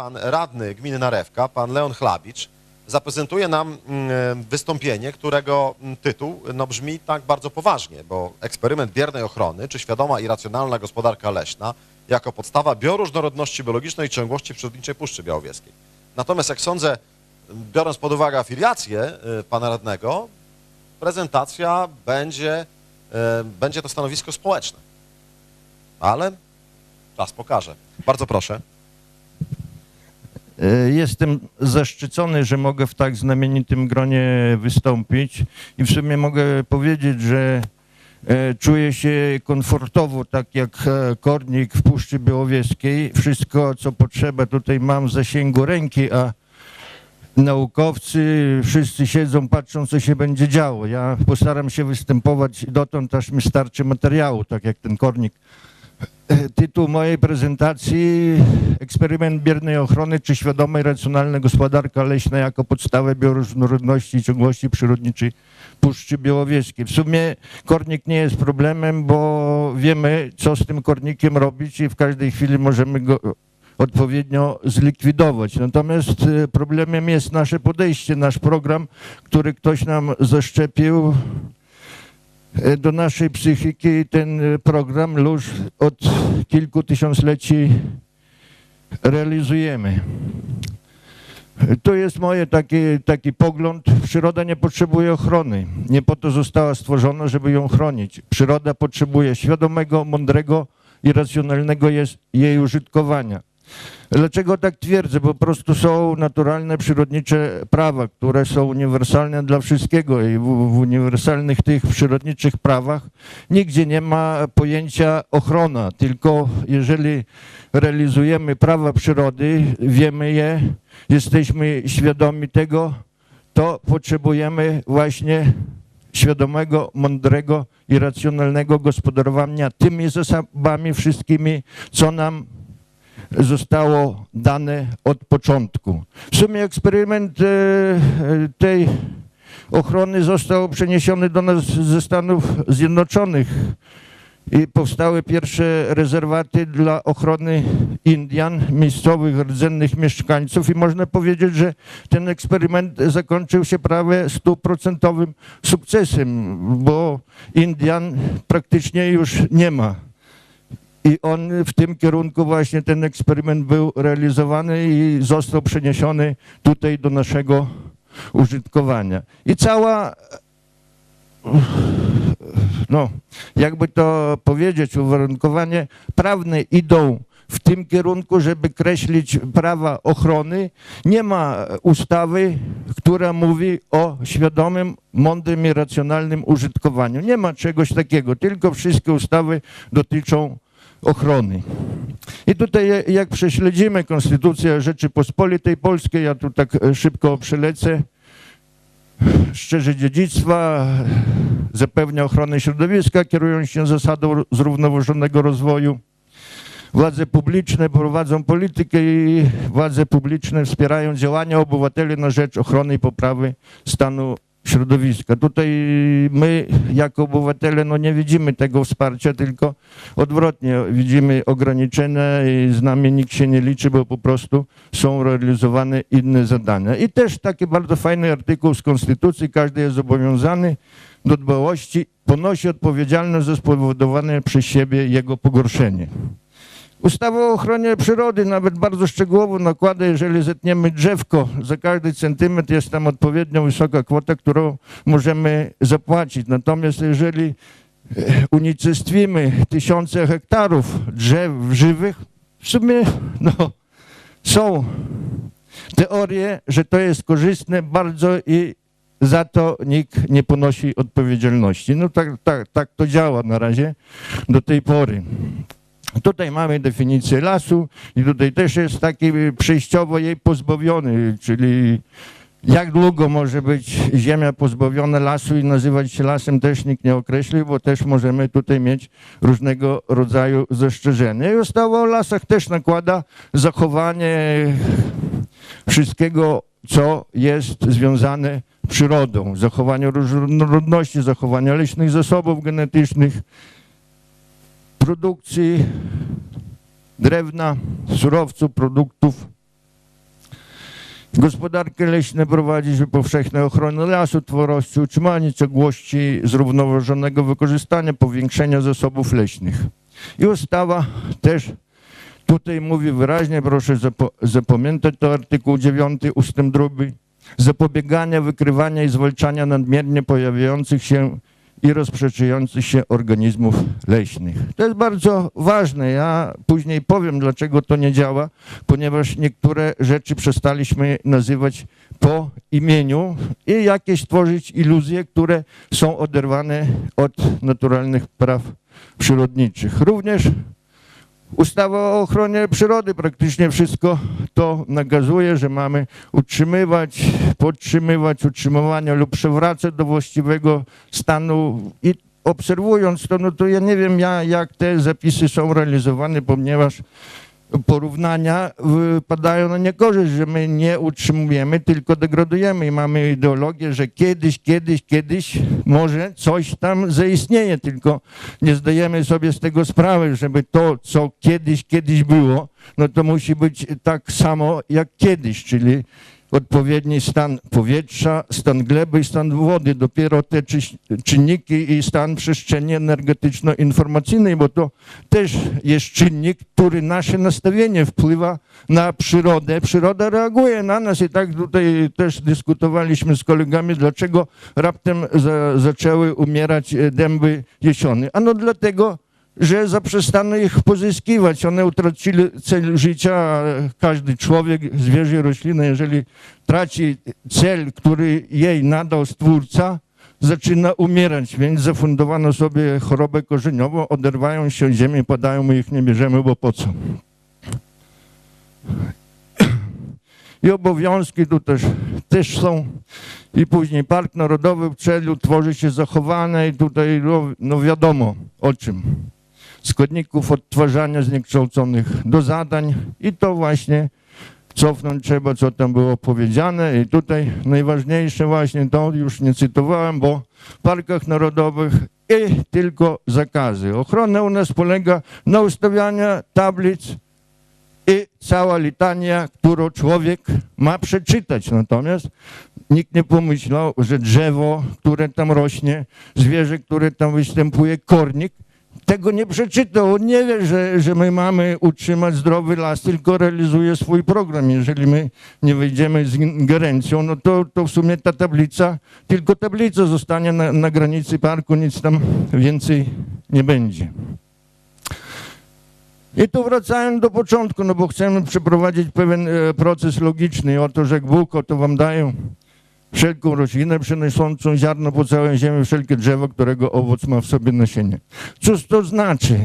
pan radny gminy Narewka, pan Leon Chlabicz, zaprezentuje nam mm, wystąpienie, którego mm, tytuł no, brzmi tak bardzo poważnie, bo eksperyment biernej ochrony, czy świadoma i racjonalna gospodarka leśna jako podstawa bioróżnorodności biologicznej i ciągłości przyrodniczej Puszczy Białowieskiej. Natomiast jak sądzę, biorąc pod uwagę afiliację y, pana radnego, prezentacja będzie, y, będzie to stanowisko społeczne. Ale czas pokaże. Bardzo proszę. E, Jestem zaszczycony, że mogę w tak znamienitym gronie wystąpić i w sumie mogę powiedzieć, że e, czuję się komfortowo, tak jak e, kornik w Puszczy Białowieskiej. Wszystko, co potrzeba, tutaj mam w zasięgu ręki, a naukowcy wszyscy siedzą, patrzą, co się będzie działo. Ja postaram się występować dotąd, aż mi starczy materiału, tak jak ten kornik Tytuł mojej prezentacji Eksperyment biernej ochrony czy świadoma i racjonalna gospodarka leśna jako podstawę bioróżnorodności i ciągłości przyrodniczej Puszczy Białowieskiej. W sumie kornik nie jest problemem, bo wiemy, co z tym kornikiem robić i w każdej chwili możemy go odpowiednio zlikwidować. Natomiast e, problemem jest nasze podejście, nasz program, który ktoś nam zaszczepił E, do naszej psychiki ten e, program już od kilku tysiącleci realizujemy. E, To jest moje taki, taki pogląd. Przyroda nie potrzebuje ochrony. Nie po to została stworzona, żeby ją chronić. Przyroda potrzebuje świadomego, mądrego i racjonalnego jej użytkowania. Dlaczego tak twierdzę? Po prostu są naturalne, przyrodnicze prawa, które są uniwersalne dla wszystkiego i w, w uniwersalnych tych przyrodniczych prawach nigdzie nie ma pojęcia ochrona, tylko jeżeli realizujemy prawa przyrody, wiemy je, jesteśmy świadomi tego, to potrzebujemy właśnie świadomego, mądrego i racjonalnego gospodarowania tymi zasobami wszystkimi, co nam zostało dane od początku. W sumie eksperyment e, e, tej ochrony został przeniesiony do nas ze Stanów Zjednoczonych i powstały pierwsze rezerwaty dla ochrony Indian, miejscowych rdzennych mieszkańców i można powiedzieć, że ten eksperyment zakończył się prawie stuprocentowym sukcesem, bo Indian praktycznie już nie ma. I on w tym kierunku właśnie ten eksperyment był realizowany i został przeniesiony tutaj do naszego użytkowania. I cała, no, jakby to powiedzieć, uwarunkowanie prawne idą w tym kierunku, żeby kreślić prawa ochrony. Nie ma ustawy, która mówi o świadomym, mądrym i racjonalnym użytkowaniu. Nie ma czegoś takiego, tylko wszystkie ustawy dotyczą ochrony. I tutaj jak prześledzimy Konstytucję Rzeczypospolitej Polskiej, ja tu tak e, szybko przelecę, szczerze dziedzictwa, zapewnia ochronę środowiska, kierując się zasadą zrównoważonego rozwoju. Władze publiczne prowadzą politykę i władze publiczne wspierają działania obywateli na rzecz ochrony i poprawy stanu środowiska. Tutaj my jako obywatele no nie widzimy tego wsparcia, tylko odwrotnie widzimy ograniczenia i z nami nikt się nie liczy, bo po prostu są realizowane inne zadania. I też taki bardzo fajny artykuł z Konstytucji, każdy jest zobowiązany do dbałości, ponosi odpowiedzialność za spowodowane przez siebie jego pogorszenie. Ustawa o ochronie przyrody nawet bardzo szczegółowo nakłada, jeżeli zetniemy drzewko, za każdy centymetr jest tam odpowiednio wysoka kwota, którą możemy zapłacić. Natomiast jeżeli e, unicestwimy tysiące hektarów drzew żywych, w sumie no, są teorie, że to jest korzystne bardzo i za to nikt nie ponosi odpowiedzialności. No tak, tak, tak to działa na razie do tej pory. Tutaj mamy definicję lasu i tutaj też jest taki przejściowo jej pozbawiony, czyli jak długo może być ziemia pozbawiona lasu i nazywać się lasem też nikt nie określił, bo też możemy tutaj mieć różnego rodzaju zastrzeżenia. I ustawa o lasach też nakłada zachowanie wszystkiego, co jest związane z przyrodą, zachowanie różnorodności, zachowania leśnych zasobów genetycznych, produkcji drewna, surowców, produktów Gospodarkę leśną prowadzić, żeby powszechnej ochrony lasu, tworości, utrzymanie ciągłości zrównoważonego wykorzystania, powiększenia zasobów leśnych. I ustawa też tutaj mówi wyraźnie, proszę zapo- zapamiętać to artykuł 9 ustęp 2, zapobiegania, wykrywania i zwalczania nadmiernie pojawiających się i rozprzestrzeniających się organizmów leśnych. To jest bardzo ważne. Ja później powiem, dlaczego to nie działa, ponieważ niektóre rzeczy przestaliśmy nazywać po imieniu i jakieś tworzyć iluzje, które są oderwane od naturalnych praw przyrodniczych. Również Ustawa o ochronie przyrody praktycznie wszystko to nakazuje, że mamy utrzymywać, podtrzymywać utrzymywanie lub przywracać do właściwego stanu. I obserwując to, no to ja nie wiem ja, jak te zapisy są realizowane, ponieważ porównania wypadają na niekorzyść, że my nie utrzymujemy, tylko degradujemy i mamy ideologię, że kiedyś, kiedyś, kiedyś może coś tam zaistnieje, tylko nie zdajemy sobie z tego sprawy, żeby to, co kiedyś, kiedyś było, no to musi być tak samo jak kiedyś, czyli odpowiedni stan powietrza, stan gleby i stan wody. Dopiero te czynniki i stan przestrzeni energetyczno-informacyjnej, bo to też jest czynnik, który nasze nastawienie wpływa na przyrodę. Przyroda reaguje na nas i tak tutaj też dyskutowaliśmy z kolegami, dlaczego raptem za, zaczęły umierać e, dęby jesiony. Ano dlatego, że zaprzestano ich pozyskiwać. One utracili cel życia. a Każdy człowiek, zwierzę, roślina, jeżeli traci cel, który jej nadał Stwórca, zaczyna umierać, więc zafundowano sobie chorobę korzeniową, oderwają się od ziemi, podają, my ich nie bierzemy, bo po co? I obowiązki tu też, też są. I później Park Narodowy w celu tworzy się zachowane i tutaj no, no wiadomo o czym. Składników odtwarzania zniekształconych do zadań i to właśnie cofnąć trzeba, co tam było powiedziane i tutaj najważniejsze właśnie to już nie cytowałem, bo w parkach narodowych i tylko zakazy. Ochrona u nas polega na ustawianiu tablic i cała litania, którą człowiek ma przeczytać. Natomiast nikt nie pomyślał, że drzewo, które tam rośnie, zwierzę, które tam występuje, kornik, tego nie przeczytał. On nie wie, że, że my mamy utrzymać zdrowy las, tylko realizuje swój program. Jeżeli my nie wejdziemy z ingerencją, no to, to w sumie ta tablica, tylko tablica zostanie na, na granicy parku, nic tam więcej nie będzie. I tu wracając do początku, no bo chcemy przeprowadzić pewien e, proces logiczny. Oto, że Bóg, oto wam dają wszelką roślinę przynoszącą ziarno po całej ziemi, wszelkie drzewo, którego owoc ma w sobie nasienie. Cóż to znaczy?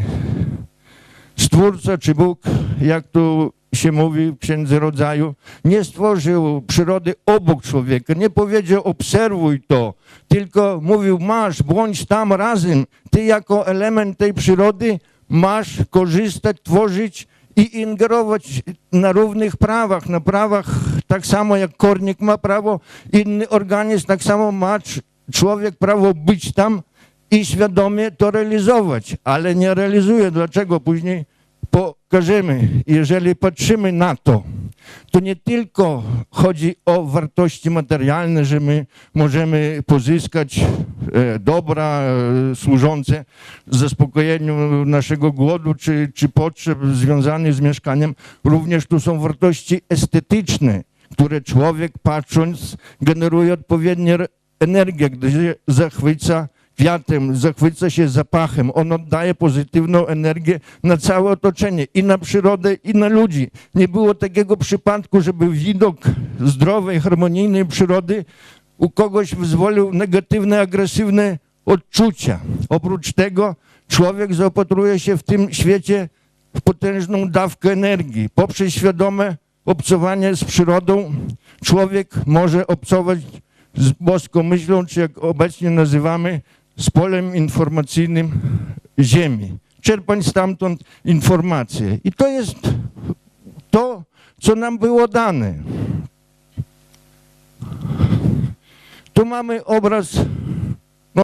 Stwórca czy Bóg, jak tu się mówi w Księdze Rodzaju, nie stworzył przyrody obok człowieka, nie powiedział obserwuj to, tylko mówił masz, bądź tam razem, ty jako element tej przyrody masz korzystać, tworzyć i ingerować na równych prawach, na prawach tak samo jak kornik ma prawo, inny organizm tak samo ma cz- człowiek prawo być tam i świadomie to realizować, ale nie realizuje. Dlaczego? Później pokażemy. Jeżeli patrzymy na to, to nie tylko chodzi o wartości materialne, że my możemy pozyskać e, dobra e, służące zaspokojeniu naszego głodu czy, czy potrzeb związanych z mieszkaniem. Również tu są wartości estetyczne, które człowiek patrząc generuje odpowiednią re- energię, gdy się zachwyca kwiatem, zachwyca się zapachem. On oddaje pozytywną energię na całe otoczenie i na przyrodę, i na ludzi. Nie było takiego przypadku, żeby widok zdrowej, harmonijnej przyrody u kogoś wyzwolił negatywne, agresywne odczucia. Oprócz tego człowiek zaopatruje się w tym świecie w potężną dawkę energii. Poprzez świadome obcowanie z przyrodą człowiek może obcować z boską myślą, czy jak obecnie nazywamy, z polem informacyjnym Ziemi. Czerpać stamtąd informacje. I to jest to, co nam było dane. Tu mamy obraz